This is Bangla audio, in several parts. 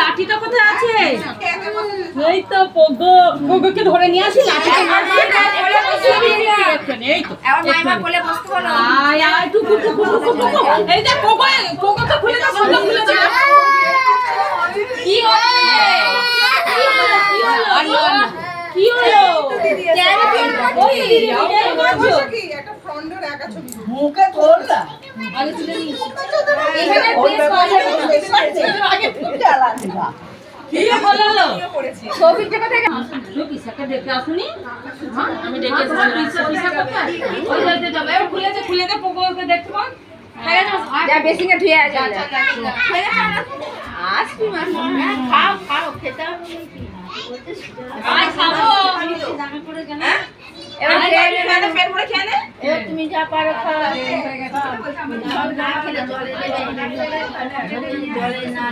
লাঠিটা কোথায় আছে এই তো পোগো। পোগোকে ধরে নিয়ে আসি লাঠিটা এবার মাইমা কোলে বসতে বলো আয় আয় টুকু টুকু টুকু টুকু এই যে পোগো পোগোকে খুলে দাও সুন্দর খুলে দাও কি হলো কি হলো কি হলো ওই দিদি একটা ফ্রন্টের একা ছবি মুখে ধরলা আগে তুলে নিয়েছি এখানে প্রেস করা আগে হ্যাঁ হয়ে আছে আসবি মাস খাও হবে আয় খাব। এবার খেয়ে নে, খেয়ে নে, তুমি যা পারো খাও না খেলে জলে জলে না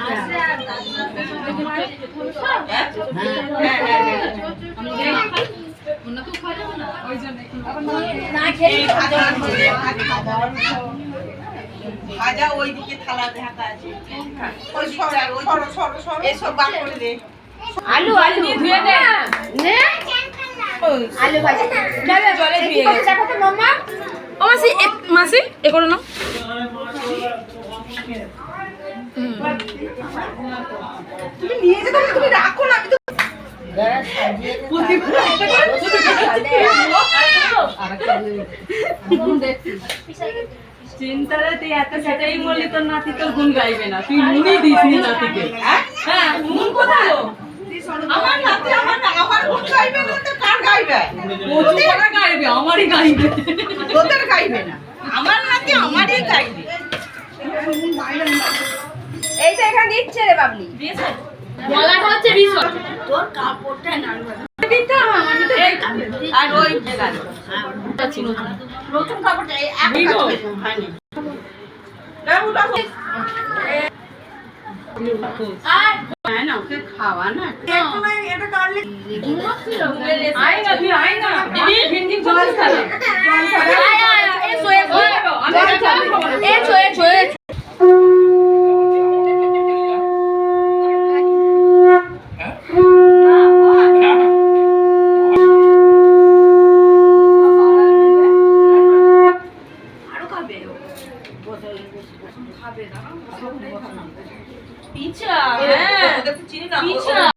না খেলে এই ভাজা ওইদিকে থালা ঢাকা আছে ওই দিকটা, ওই সরো, সরো, সরো। এসব বার করে দে। আলু আলু ধুয়ে দে আলু ভাজি জলে ধুয়ে গেছে। মাম্মা? ও মাসি মাসি এ করো না তুমি নিয়ে যেতে তুমি রাখো না, আমি তো চিন্তারে তুই এত সেটাই বললি তোর নাতি তোর গুণ গাইবে না। তুই নুনই দিস নি নাতিকে। হ্যাঁ? নুন কোথায়? আমার নাতি, আমার আমার গুণ গাইবে না তো কার গাইবে? কচু গাইবে আমারই গাইবে। তোদের গাইবে না। আমার নাতি আমারই গাইবে এই তো এখানে দিচ্ছে রে বাবলি গলাটা হচ্ছে ভীষণ তোর কাপড়টা নাড়ু দিতে হবে আমি তো এই আর ওই নতুন নতুন কাপড়টা এই এক বিগো। কাজ হয়নি। রাখো, রাখো। হ্যাঁ না, ওকে খাওয়া না। একটু না, এটা কাটলে আয় না তুই আয় না দিদি ভিন্ডি জল খাবে জল খাবে আয়, আয়, আয়, এসো, এসো। আমি জল খাব এসো এসো এসো পিছা হ্যাঁ। পিছা।